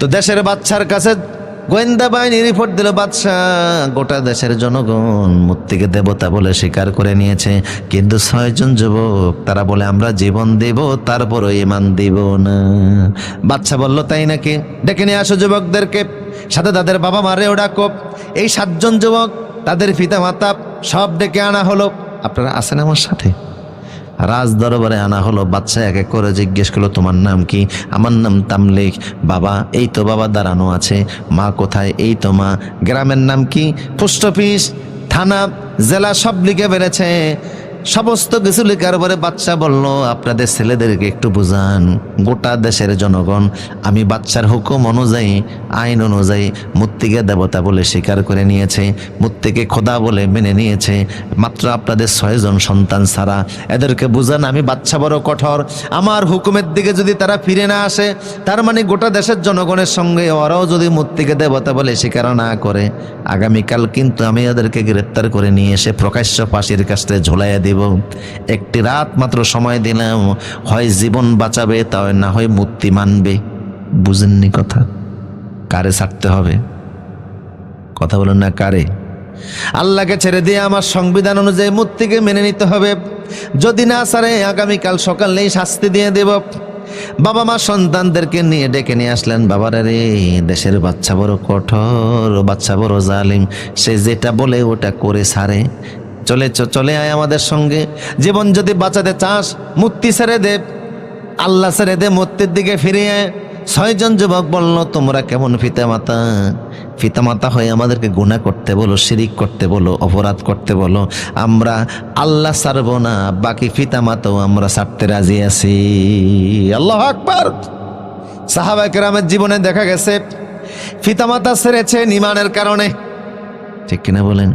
তো দেশের বাচ্চার কাছে গোয়েন্দা বাহিনী রিপোর্ট দিল, বাদশাহ, গোটা দেশের জনগণ মূর্তিকে দেবতা বলে স্বীকার করে নিয়েছে। কিন্তু ছয়জন যুবক, তারা বলে, আমরা জীবন দেব, তারপরও ইমান দিব না। বাচ্চা বলল, তাই নাকি? ডেকে নিয়ে আসো যুবকদেরকে। সাথে তাদের বাবা মারেও ডাকো। এই সাতজন যুবক, তাদের পিতা মাতা সব ডেকে আনা হলো। আপনারা আছেন আমার সাথে? রাজ দরবারে আনা হলো বাচ্চা এক এক করে জিজ্ঞেস করল, তোমার নাম কি? আমার নাম তামলিক। বাবা, এই তো বাবা দাঁড়ানো আছে। মা কোথায়? এই তো মা। গ্রামের নাম কি? পোস্ট অফিস, থানা, জেলা সব লিখে বেড়েছে সমস্ত কিছু লেখার পরে বাচ্চা বলল, আপনাদের ছেলেদেরকে একটু বুঝান। গোটা দেশের জনগণ, আমি বাচ্চার হুকুম অনুযায়ী, আইন অনুযায়ী মূর্তিকে দেবতা বলে স্বীকার করে নিয়েছে, মূর্তিকে খোদা বলে মেনে নিয়েছে। মাত্র আপনাদের ছয়জন সন্তান ছাড়া। এদেরকে বুঝান, আমি বাচ্চা বড় কঠোর। আমার হুকুমের দিকে যদি তারা ফিরে না আসে, তার মানে গোটা দেশের জনগণের সঙ্গে ওরাও যদি মূর্তিকে দেবতা বলে স্বীকার না করে, আগামীকাল কিন্তু আমি এদেরকে গ্রেপ্তার করে নিয়ে এসে প্রকাশ্য ফাঁসির কাছে ঝোলাইয়া দিব। একটি রাত মাত্র সময় দিলাম, হয় জীবন বাঁচাবে তাই না হয় মূর্তি মানবে। বুঝেননি কথা? কারে ছাড়তে হবে? কথা বলেন না কারে? আল্লাহকে ছেড়ে দিয়ে আমার সংবিধান অনুযায়ী মূর্তিকে মেনে নিতে হবে। যদি না সারে আগামীকাল সকালেই শাস্তি দিয়ে দেব। বাবা মা সন্তানদেরকে নিয়ে ডেকে নিয়ে আসলেন। বাবারা রে, দেশের বাচ্চা বড় কঠোর, বাচ্চা বড় জালিম। সে যেটা বলে, ওটা করে সারে চলে চলে আয় আমাদের সঙ্গে। জীবন যদি বাঁচাতে চাস মূর্তি ছেড়ে দে। আল্লাহ ছেড়ে দে মূর্তির দিকে ফিরে আয়। ছয়জন যুবক বলল, তোমরা কেমন পিতামাতা? পিতামাতা হয়ে আমাদেরকে গুণা করতে বলো, শিরিক করতে বলো, অপরাধ করতে বলো। আমরা আল্লাহ ছাড়বো না, বাকি পিতামাতাও আমরা ছাড়তে রাজি আছি। আল্লাহ আকবার। সাহাবা কেরামের জীবনে দেখা গেছে, পিতামাতা ছেড়েছে নিমানের কারণে। ঠিক কিনা বলেন?